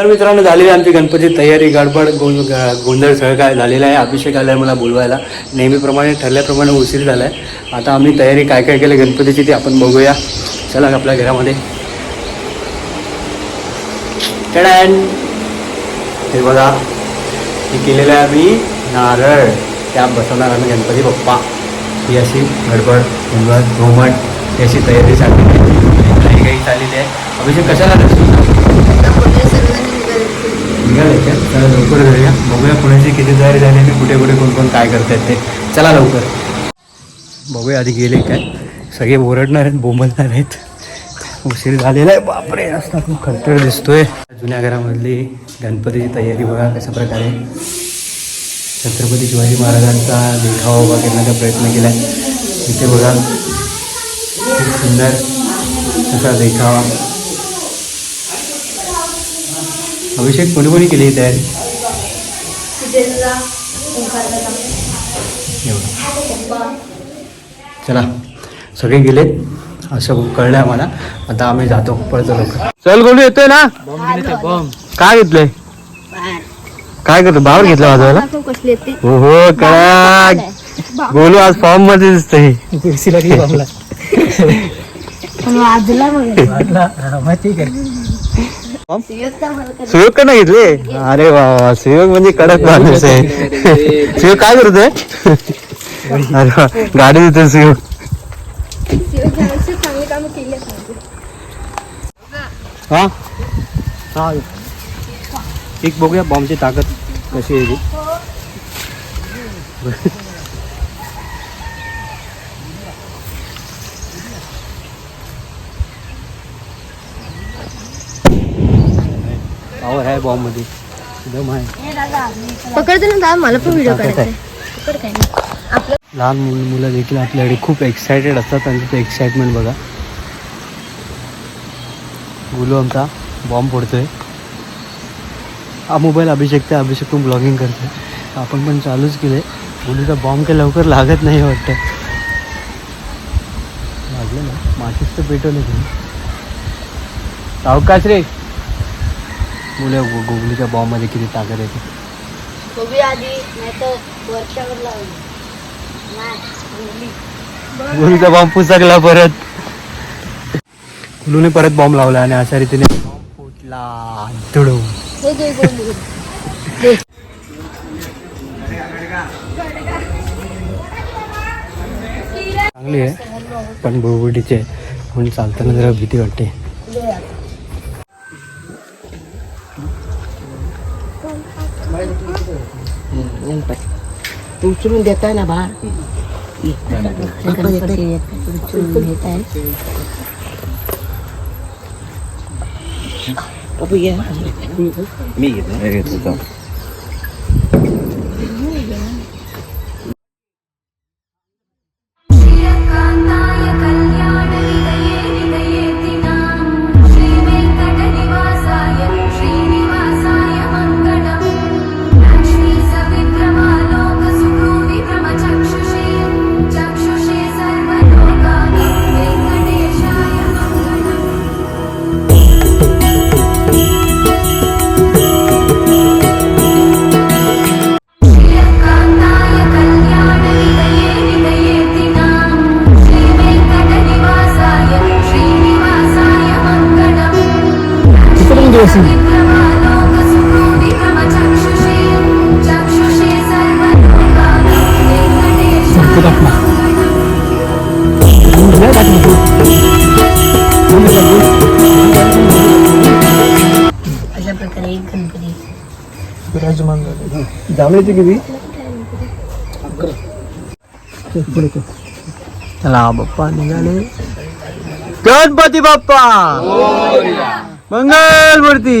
तर मित्रांनो झालेली आहे आमची गणपती तयारी गडबड गों ग- गोंधळ सगळं काय झालेलं आहे. अभिषेक आला आहे मला बोलवायला. नेहमीप्रमाणे ठरल्याप्रमाणे उशीर झाला आहे आता आम्ही तयारी काय काय केलं गणपतीची ती आपण बघूया. चला आपल्या घरामध्ये. टडॅन हे बघा. हे केलेलं आहे आम्ही नारळ. त्या बसवणार आम्ही गणपती बाप्पा. ही अशी गडबड गोंधळ घुमट ही अशी तयारी चाललेली आहे. काही काही चाललेली आहे. अभिषेक कशाला जातो? निघाले चला लवकर जाऊया. बघूया कोणाची किती तयारी झाली आणि कुठे कुठे कोण कोण काय करतायत ते. चला लवकर. बघूया आधी गेले काय. सगळे ओरडणार आहेत बोंबलणार आहेत. उशीर झालेला आहे. बापरे रस्ता खूप खडतर दिसतोय. जुन्या घरामधली गणपतीची तयारी बघा कशा प्रकारे. छत्रपती शिवाजी महाराजांचा देखावा उभा करण्याचा प्रयत्न केला आहे इथे बघा खूप सुंदर असा देखावा. अभिषेक कोणी कोणी केली ही तयारी? एवढं. चला सगळे गेलेत असं कळलं आम्हाला. आता आम्ही जातो पळतो लोक चल गोलू येतोय ना? काय घेतलंय? काय करतो? बावर घेतला वाजवायला? हो हो कळा गोलू आज फॉर्ममध्ये दिसतंय पण वाजला सुयोग का नाही घेतले? अरे वा वा सुयोग म्हणजे कडक माणूस आहे. सुयोग काय करतोय अरे वा गाडी देतोय सुयोग. चांगली कामं केली हा हा एक बघूया बॉम्बची ताकद कशी आहे ती. आहे बॉम्बमध्ये एकदम आहे. पकडते ना दादा मला पण व्हिडिओ काढायचा आहे. आपलं लहान मुल मुलं देखील आपल्याकडे खूप एक्सायटेड असतात त्यांचं एक्साइटमेंट बघा. गुलू आमचा बॉम्ब फोडतोय. हा मोबाईल अभिषेक ते अभिषेक पण ब्लॉगिंग करतोय. आपण पण चालूच केले गुलूचा बॉम्ब काही लवकर लागत नाही वाटतं. लागलं ना? मातीच तर पेटवलं तुम्ही. सावकाश रे! मुलं गुगलीच्या बॉम्बमध्ये किती ताकद येते बघूया आधी नाही तर बॉम्ब पुसकला परत. गुलूने परत बॉम्ब लावला आणि अशा रीतीने बॉम्ब फुटला. हे. चांगली आहे पण बुळबुटीचे आहे. म्हणून चालताना जरा भीती वाटते. उचलून देताय ना बाहेर गणपती उचलून घेत आहे. बाबू या. श्रीरकान्ताय जांभळीची किती? चला बाप्पा निघाले. गणपती बाप्पा! मंगल मूर्ती!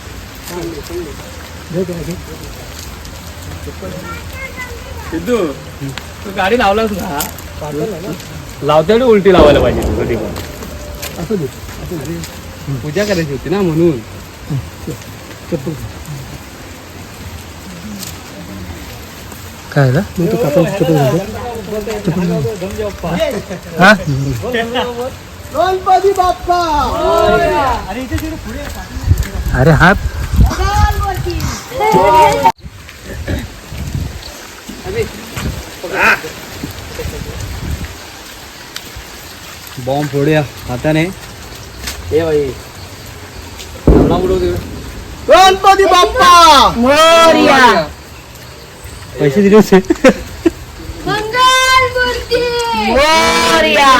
सिद्धू तू गाडी लावलास ना? लावताना उलटी लावायला पाहिजे तू कधी पण पूजा करायची होती ना म्हणून. काय झालं हा? अरे हा बॉम्ब फोडूया हाताने. ए बाई. गणपती बाप्पा! मोरया. पैसे दिले होते. मंगल मूर्ती मोरया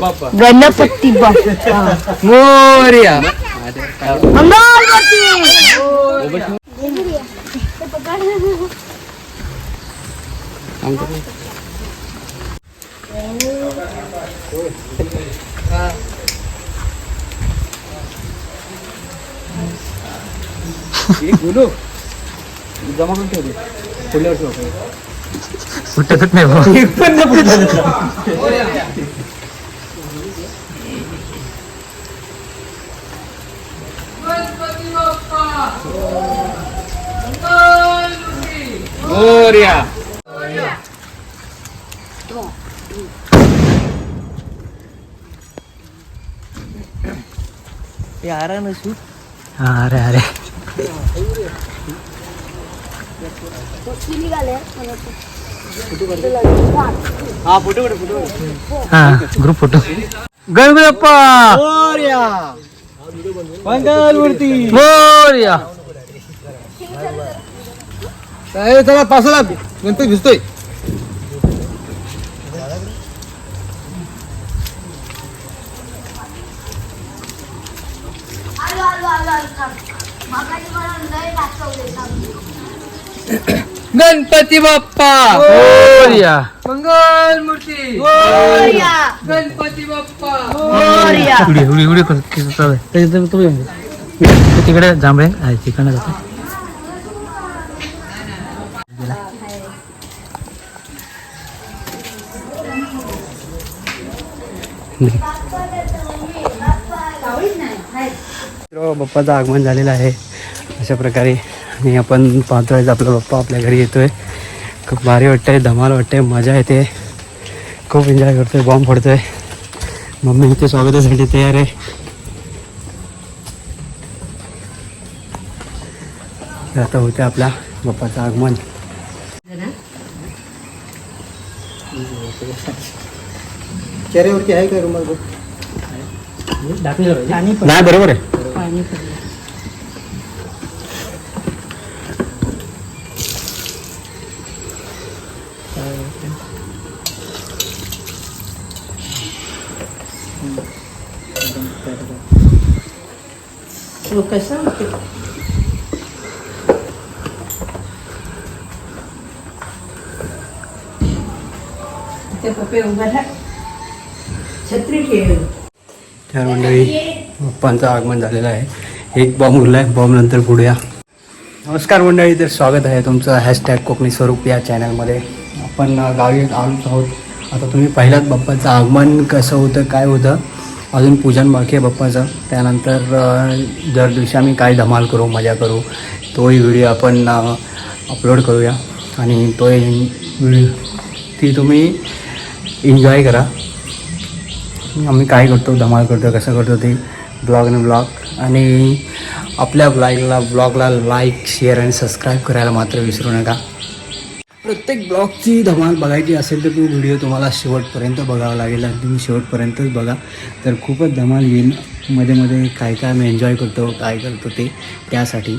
बाप्पा गणपती बाप्पा. मोर्या. जमा करून ठेवले पुढल्या वर्षी होतो फुटतच नाही मोर्या हा अरे अरे. हा फोटो फोटो हा ग्रुप फोटो गणपती बाप्पा मंगल मूर्ती मोर्या चला पासाला गणपती भिजतोय आलो आलो आलो आलो थांब. मागाशी मला लय वाचवले थांब. गणपती बाप्पा मोर्या मंगल मूर्ती मोरया गणपती बाप्पा मोरया उडी उडी उडी किती चालू आहे. त्याच्यात तू येऊन जा. तू तिकडे जांभळे आहे तिकडे जातो बाप्पाचं आगमन झालेलं आहे. अशा प्रकारे आणि आपण पाहतोय आपला बाप्पा आपल्या घरी येतोय. खूप भारी वाटतंय धमाल वाटतंय मजा येते. खूप एन्जॉय करतोय बॉम्ब फोडतोय. मम्मी इथे स्वागतासाठी तयार आहे. आता होतं आपला बाप्पाचं आगमन. चेहऱ्यावरती आहे का रुमाल नाही बरोबर आहे छत्री ठेव तर मंडळी पप्पांचं आगमन झालेलं आहे. एक बॉम्ब उरला आहे बॉम्ब नंतर पुढूया नमस्कार मंडळी तर स्वागत आहे तुमचं हॅशटॅग कोकणी स्वरूप या चॅनलमध्ये आपण गावी आलोच आहोत. आता तुम्ही पहिल्याच बाप्पाचं आगमन कसं होतं काय होतं? अजून पूजन बाकी आहे बाप्पाचं. त्यानंतर दर दिवशी आम्ही काय धमाल करू मजा करू तोही व्हिडिओ आपण अपलोड करूया. आणि तोही व्हिडिओ ती तुम्ही एन्जॉय करा. आम्ही काय करतो धमाल करतो कसं करतो ते ब्लॉग आणि ब्लॉग आणि आपल्या ब्लॉगला ब्लॉगला लाईक शेअर आणि सबस्क्राईब करायला मात्र विसरू नका. प्रत्येक ब्लॉगची धमाल बघायची असेल तर तो व्हिडिओ तुम्हाला शेवटपर्यंत बघावा लागेल. तुम्ही शेवटपर्यंतच बघा. तर खूपच धमाल येईल. मध्ये मध्ये काय काय आम्ही एन्जॉय करतो काय करतो ते त्यासाठी.